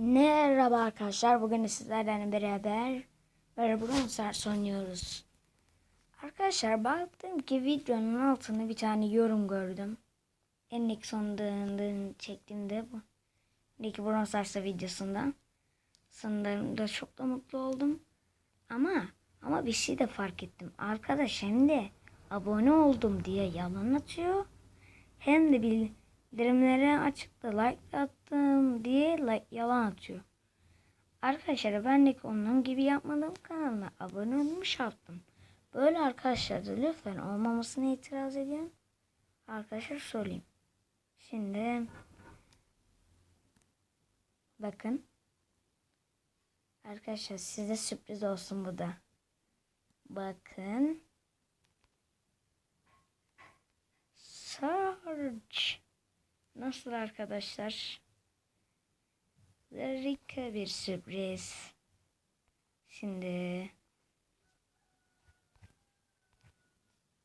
Merhaba arkadaşlar. Bugün sizlerle beraber böyle Bronzer oynuyoruz. Arkadaşlar baktım ki videonun altında bir tane yorum gördüm. En ilk sondığında çektiğimde bu. İlk Bronzer videosunda. Sanırım da çok da mutlu oldum. Ama ama bir şey de fark ettim. Arkadaş hem de abone oldum diye yalan atıyor. Hem de bildirimleri açıkta like attım diye like yalan atıyor. Arkadaşlar ben de onun gibi yapmadım kanalına abone olmuş yaptım. Böyle arkadaşlar da lütfen olmamasına itiraz ediyorum. Arkadaşlar söyleyeyim. Şimdi bakın. Arkadaşlar size sürpriz olsun bu da. Bakın. Search. Nasıl arkadaşlar? Harika bir sürpriz. Şimdi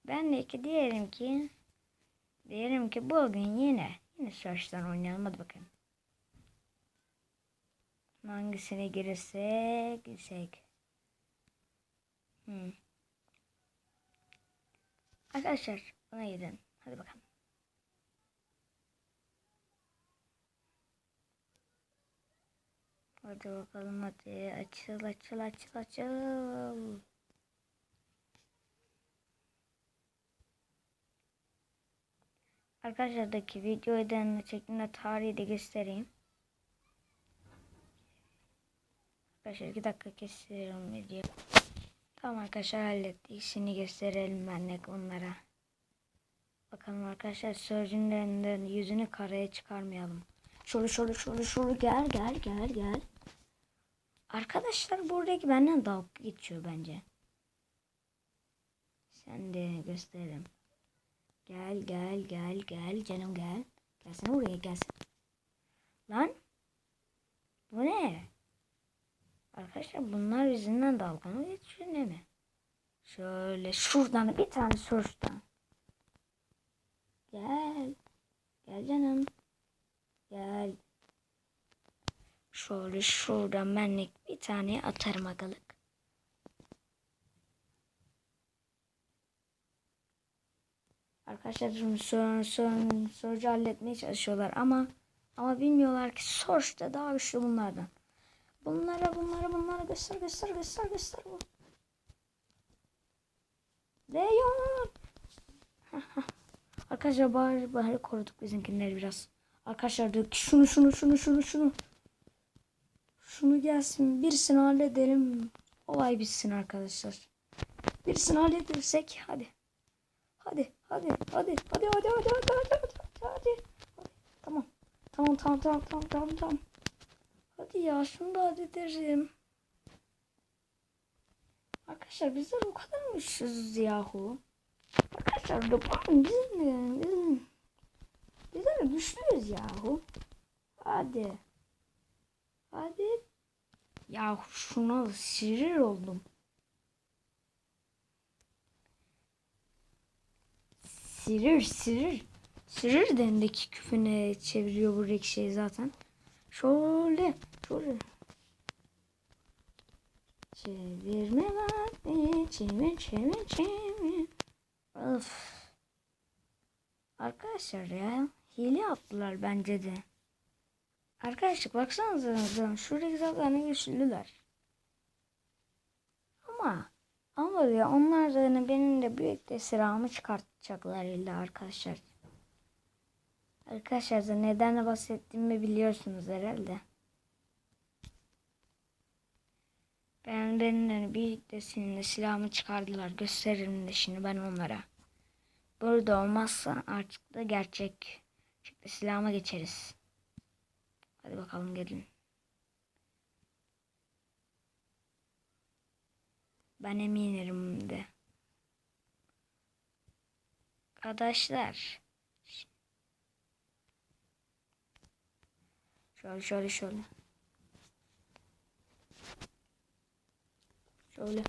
ben de ki diyelim ki diyelim ki bugün yine yine Search'tan oynayalım hadi bakalım. Hangisine girsek girsek. Hmm. Arkadaşlar buna gidin. Hadi bakalım. Hadi bakalım hadi. Açıl açıl açıl açıl. Arkadaşlardaki video da çektiğimde tarihi de göstereyim. Arkadaşlar 2 dakika kesiyorum video. Tamam arkadaşlar hallettik. Şimdi gösterelim ben de onlara. Bakalım arkadaşlar sözcüğünden yüzünü karaya çıkarmayalım. Şöyle şöyle şöyle şöyle gel gel gel gel. Arkadaşlar buradaki benden dalga geçiyor bence. Sen de gösterelim. Gel gel gel gel canım gel. Gelsene buraya gelsin. Lan. Bu ne? Arkadaşlar bunlar yüzünden dalga mı geçiyor ne mi? Şöyle şuradan bir tane sörçten. Gel. Gel canım. Gel. Şöyle şuradan benlik bir tane atarım agalık. Arkadaşlar son, son, sorucu halletmeye çalışıyorlar ama ama bilmiyorlar ki sonuç da daha güçlü bunlardan. Bunlara bunlara bunlara göster göster göster göster bu. Leon. Arkadaşlar bari, bari koruduk bizimkileri biraz. Arkadaşlar diyor ki şunu şunu şunu şunu şunu. Şunu gelsin birisini halledelim. Olay bitsin arkadaşlar. Birisini halledersek hadi. Hadi hadi hadi hadi hadi hadi hadi hadi hadi hadi hadi. Tamam. Tamam tamam tamam tamam tamam tamam. Hadi ya şunu da hallederim. Arkadaşlar bizler o kadar mı güçsüzüz yahu? Arkadaşlar da bakın bizim de bizim bizler güçlüyüz yahu. Hadi. Hadi. Ya şuna sinir oldum. Sirir sirir. Sirir dendeki küfüne çeviriyor buradaki şey zaten. Şöyle şöyle. Çevirme vakti çevir çevir çevir. Of. Arkadaşlar ya hile yaptılar bence de. Arkadaşlar baksanıza şuradaki zaten güçlüler. Ama ama ya onlar da hani benim de büyük de sıramı çıkartacaklar illa arkadaşlar. Arkadaşlar da neden bahsettiğimi biliyorsunuz herhalde. Ben benim de büyük de senin de silahımı çıkardılar. Gösteririm de şimdi ben onlara. Burada olmazsa artık da gerçek. Çıktı silahıma geçeriz. Hadi bakalım gelin. Ben eminim de. Arkadaşlar. Şöyle şöyle şöyle. Şöyle.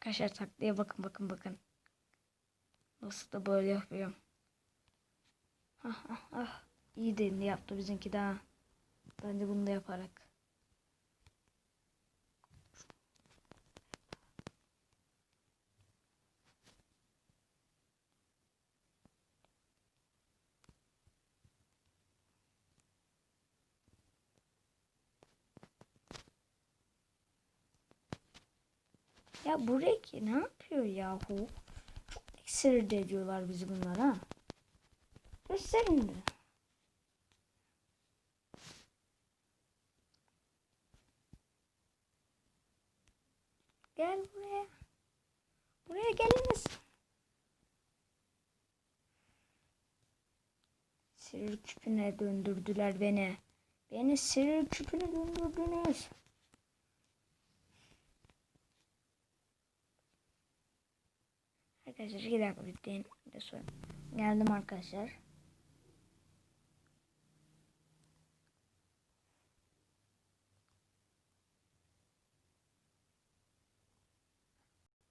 Arkadaşlar taktiğe bakın bakın bakın. Nasıl da böyle yapıyor. Ah ah ah. İyi de yaptı bizimki daha. Bence bunu da yaparak. Ya bu Reki ne yapıyor yahu? Çok sinir de ediyorlar bizi bunlar ha. Gösterin de. Gel buraya. Buraya geliniz. Sihir küpüne döndürdüler beni. Beni sihir küpüne döndürdünüz. Arkadaşlar iki dakika bekleyin. Bir sonra geldim arkadaşlar.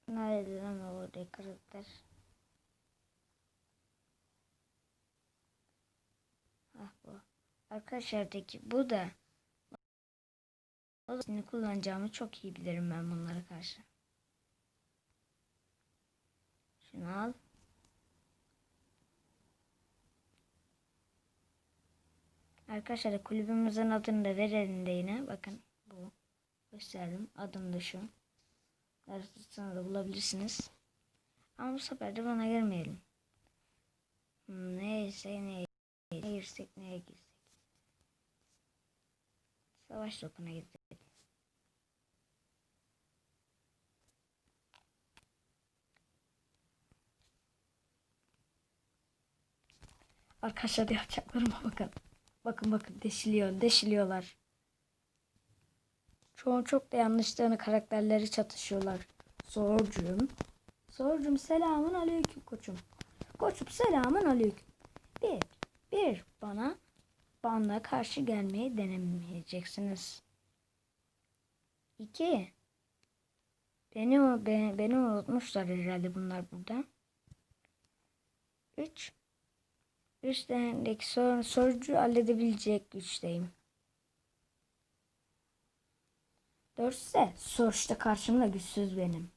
Nerede lan o karakter? Ah bu. Arkadaşlardaki bu da o kullanacağımı çok iyi bilirim ben bunlara karşı. Şunu al. Arkadaşlar kulübümüzün adını da verelim de yine. Bakın bu. Gösterdim. Adım da şu. Araştırsanız da bulabilirsiniz. Ama bu sefer de bana girmeyelim. Hmm, neyse neye girsek neye girsek. Savaş topuna gidelim. Arkadaşlar yapacaklarıma bakın. Bakın bakın deşiliyor, deşiliyorlar. Çoğu çok da yanlışlarını karakterleri çatışıyorlar. Sorcum. Sorcum selamun aleyküm koçum. Koçum selamun aleyküm. Bir, bir bana bana karşı gelmeyi denemeyeceksiniz. İki, beni, beni, beni unutmuşlar herhalde bunlar burada. Üç, üstteki sor, sorucu halledebilecek güçteyim. Dörtse sonuçta karşımda güçsüz benim.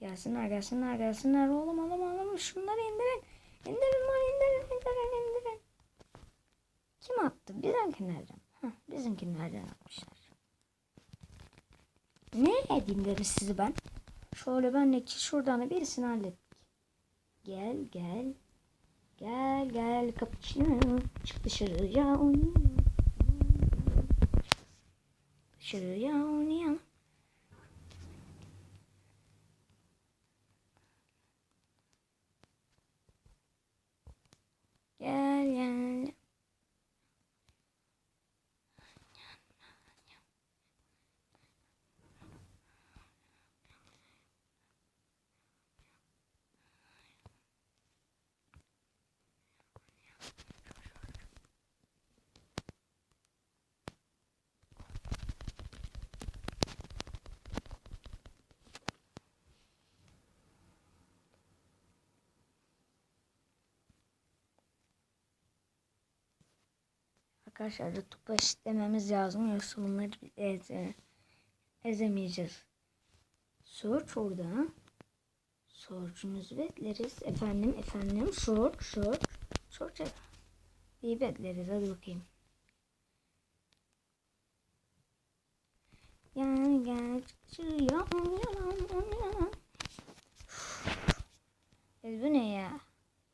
Gelsinler gelsinler gelsinler oğlum oğlum oğlum şunları indirin. İndirin lan indirin indirin indirin. Kim attı? Bizimkilerden. Heh, bizimkilerden atmışlar. Ne edeyim dedim sizi ben. Şöyle benle şuradan birisini hallettik. Gel gel. Gel gel kapıçino çık dışarıya oynayalım. Dışarıya oynayalım. Gel gel. Arkadaşlar YouTube'da eşitlememiz lazım yoksa bunları eze, ezemeyeceğiz. Search orada. Search'unuzu bekleriz. Efendim efendim search search search. İyi bekleriz hadi bakayım. Yani gel çıkıyor. Bu ne ya?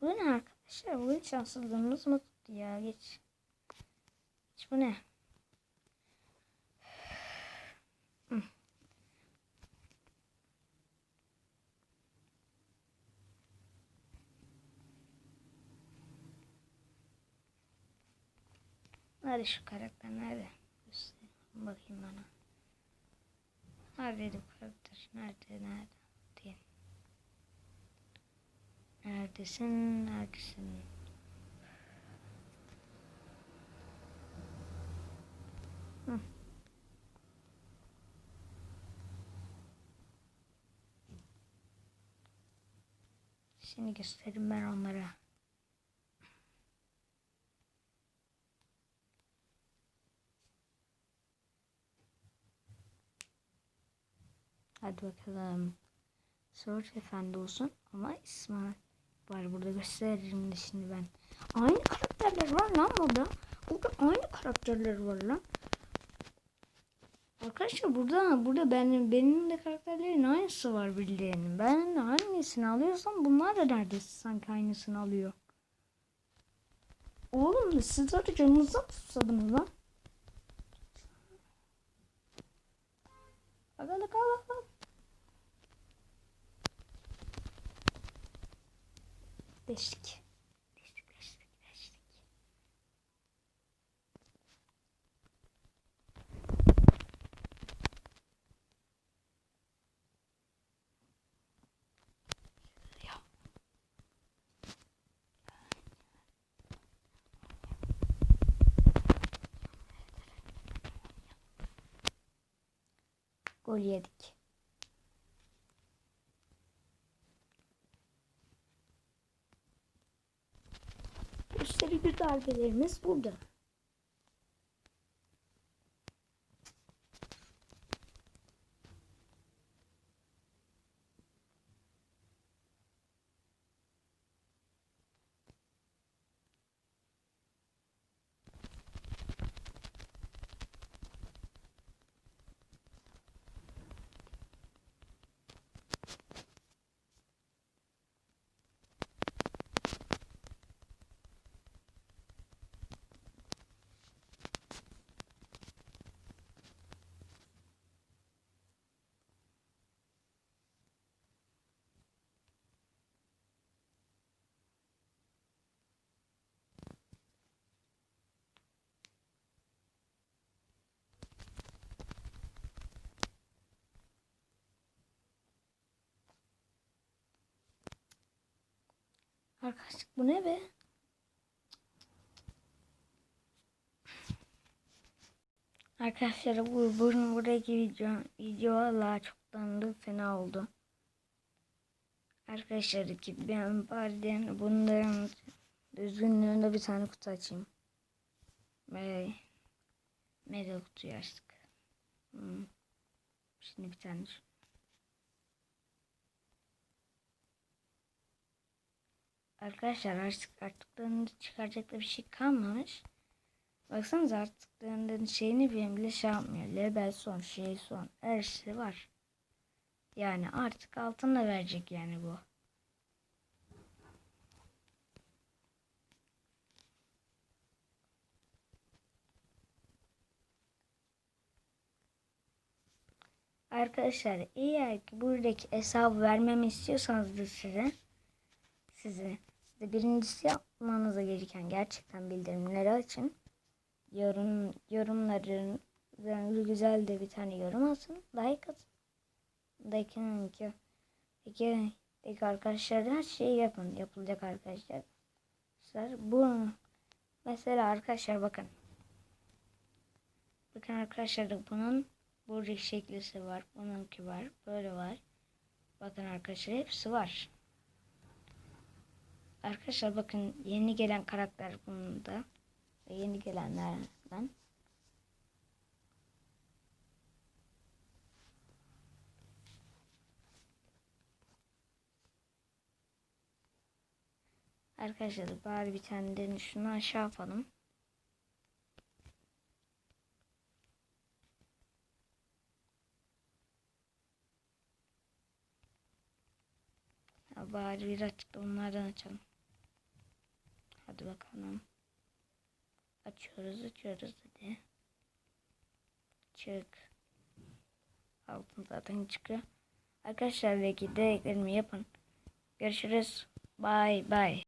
Bu ne arkadaşlar? Bu hiç şanssızlığımız mı ya? Geç. Bu ne? Nerede şu karakter nerede? Bakayım bana. Neredeydi bu karakter? Nerede nerede? Diye. Neredesin? Neredesin? Hı. Şimdi göstereyim ben onlara. Hadi bakalım. Search Efendi olsun ama İsmail var burada gösteririm de şimdi ben. Aynı karakterler var lan burada. Burada aynı karakterler var lan. Arkadaşlar burada burada benim benim de karakterlerin aynısı var birilerinin. Ben hangisini alıyorsam bunlar da neredeyse sanki aynısını alıyor. Oğlum siz orada canınıza tutsadınız lan. Bak bak bak bak. Beşlik. Gol yedik. Gösterici darbelerimiz burada. Arkadaşlar bu ne be? Arkadaşlar bu bunun buradaki video video valla çoktan da fena oldu. Arkadaşlar ki ben bari bunların düzgünlüğünde bir tane kutu açayım. Ve medal kutuyu açtık. Hmm. Şimdi bir tane şu- Arkadaşlar artık artıklarını çıkaracak da bir şey kalmamış. Baksanıza artıklarının şeyini benim bile şey yapmıyor. Label son, şey son. Her şey var. Yani artık altın da verecek yani bu. Arkadaşlar eğer ki buradaki hesabı vermemi istiyorsanız da size size size birincisi yapmanıza gereken gerçekten bildirimleri açın. Yorum yorumların üzerinde güzel de bir tane yorum atın. Like atın. Like'ın ki peki peki arkadaşlar her şeyi yapın. Yapılacak arkadaşlar. Bu mesela arkadaşlar bakın. Bakın arkadaşlar bunun burada şeklisi var. Bununki var. Böyle var. Bakın arkadaşlar hepsi var. Arkadaşlar bakın yeni gelen karakter bunda. Yeni gelenlerden. Arkadaşlar bari bir tane şunu aşağı yapalım. Ya bari birazcık da onlardan açalım. Hadi bakalım. Açıyoruz açıyoruz hadi. Çık. Altın zaten çıkıyor. Arkadaşlar belki de eklerimi yapın. Görüşürüz. Bye bye.